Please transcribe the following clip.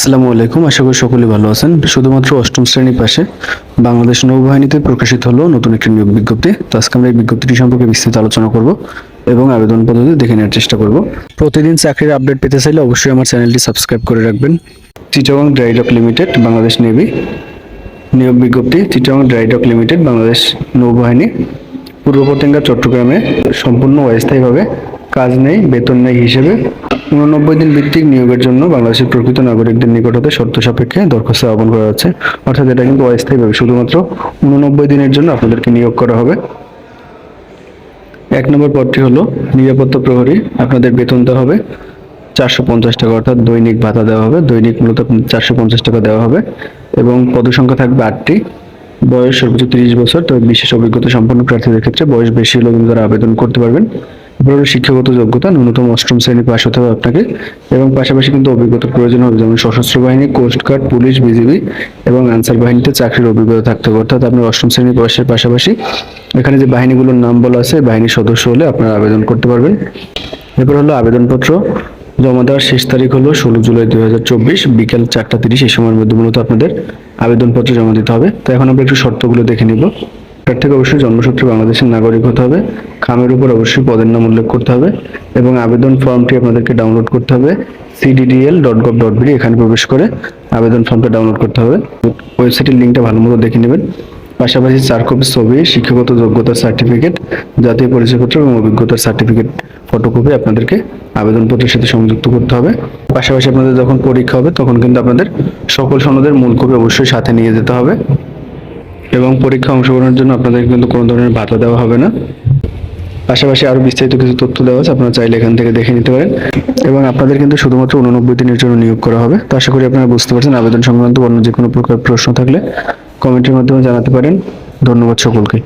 আসসালামু আলাইকুম, আশা করি সকলে ভালো আছেন। শুধুমাত্র অষ্টম শ্রেণি পাশে বাংলাদেশ নৌবাহিনীতে প্রকাশিত হলো নতুন একটি নিয়োগ বিজ্ঞপ্তি। তো আজকে আমরা এই বিজ্ঞপ্তিটি সম্পর্কে বিস্তৃত আলোচনা করব এবং আবেদন পদ্ধতি দেখে নেওয়ার চেষ্টা করব। প্রতিদিন চাকরির আপডেট পেতে চাইলে অবশ্যই আমার চ্যানেলটি সাবস্ক্রাইব করে রাখবেন। Chittagong dry dock limited Bangladesh navy নিয়োগ বিজ্ঞপ্তি Chittagong dry dock limited Bangladesh নৌবাহিনী। পূর্ব পতেঙ্গা, চট্টগ্রামে সম্পূর্ণ অস্থায়ীভাবে কাজ নেই, বেতন নেই হিসেবে। উননব্বই দিন ভিত্তিক নিয়োগের জন্য বাংলাদেশের প্রকৃত নাগরিকদের নিকট হতে শর্ত সাপেক্ষে দরখাস্ত আহ্বান করা হচ্ছে। অর্থাৎ এটা কিন্তু অস্থায়ীভাবে শুধুমাত্র উননব্বই দিনের জন্য আপনাদেরকে নিয়োগ করা হবে। এক নম্বর পদটি হলো নিরাপত্তা প্রহরী, আপনাদের বেতন দেওয়া হবে চারশো পঞ্চাশ টাকা, অর্থাৎ দৈনিক ভাতা দেওয়া হবে, দৈনিক মূলত চারশো পঞ্চাশ টাকা দেওয়া হবে। এবং পদসংখ্যা থাকবে আটটি, বয়স সর্বোচ্চ তিরিশ বছর, তবে বিশেষ অভিজ্ঞতা সম্পন্ন প্রার্থীদের ক্ষেত্রে বয়স বেশি হলেও কিন্তু তারা আবেদন করতে পারবেন। হলো শিক্ষাগত যোগ্যতা ন্যূনতম অষ্টম শ্রেণি পাশ হতে হবে আপনাকে এবং পাশাপাশি কিন্তু অভিজ্ঞতার প্রয়োজন হবে, যেমন সশস্ত্র বাহিনী কোস্ট গার্ড পুলিশ বিজিবি এবং আনসার বাহিনীতে চাকরির অভিজ্ঞতা থাকতে হবে। অর্থাৎ আপনি অষ্টম শ্রেণি পাশের পাশাপাশি এখানে যে বাহিনীগুলোর নাম বলা আছে বাহিনীর সদস্য হলে আপনারা আবেদন করতে পারবেন। এরপর হলো আবেদনপত্র। জমা দেওয়ার শেষ তারিখ হলো ষোলো জুলাই দুই হাজার চব্বিশ, বিকেল চারটা তিরিশ, এই সময়ের মধ্যে মূলত আপনাদের আবেদনপত্র জমা দিতে হবে। তো এখন আমরা একটু শর্তগুলো দেখে নিব। প্রার্থীকে অবশ্যই জন্মসূত্রে বাংলাদেশের নাগরিক হতে হবে। খামের উপর অবশ্যই পদের নাম উল্লেখ করতে হবে এবং আবেদন ফর্মটি আপনাদেরকে ডাউনলোড করতে হবে। CDDL dot gov dot BD এখানে প্রবেশ করে আবেদন ফর্মটা ডাউনলোড করতে হবে। ওয়েবসাইটের লিঙ্কটা ভালো মতো দেখে নেবেন। পাশাপাশি চার কপি ছবি, শিক্ষাগত যোগ্যতার সার্টিফিকেট জাতীয় পরিচয়পত্র এবং অভিজ্ঞতার সার্টিফিকেট ফটোকপি আপনাদেরকে আবেদনপত্রের সাথে সংযুক্ত করতে হবে। পাশাপাশি আপনাদের যখন পরীক্ষা হবে, তখন কিন্তু আপনাদের সকল সনদের মূল কপি অবশ্যই সাথে নিয়ে যেতে হবে। এবং পরীক্ষা অংশগ্রহণের জন্য আপনাদের কিন্তু কোনো ধরনের ভাতা দেওয়া হবে না। পাশাপাশি আরও বিস্তারিত কিছু তথ্য দেওয়া আছে, আপনারা চাইলে এখান থেকে দেখে নিতে পারেন। এবং আপনাদের কিন্তু শুধুমাত্র উননব্বই দিনের জন্য নিয়োগ করা হবে। তো আশা করি আপনারা বুঝতে পারছেন, আবেদন সংক্রান্ত অন্য যে কোনো প্রকার প্রশ্ন থাকলে কমেন্টের মাধ্যমে জানাতে পারেন। ধন্যবাদ সকলকে।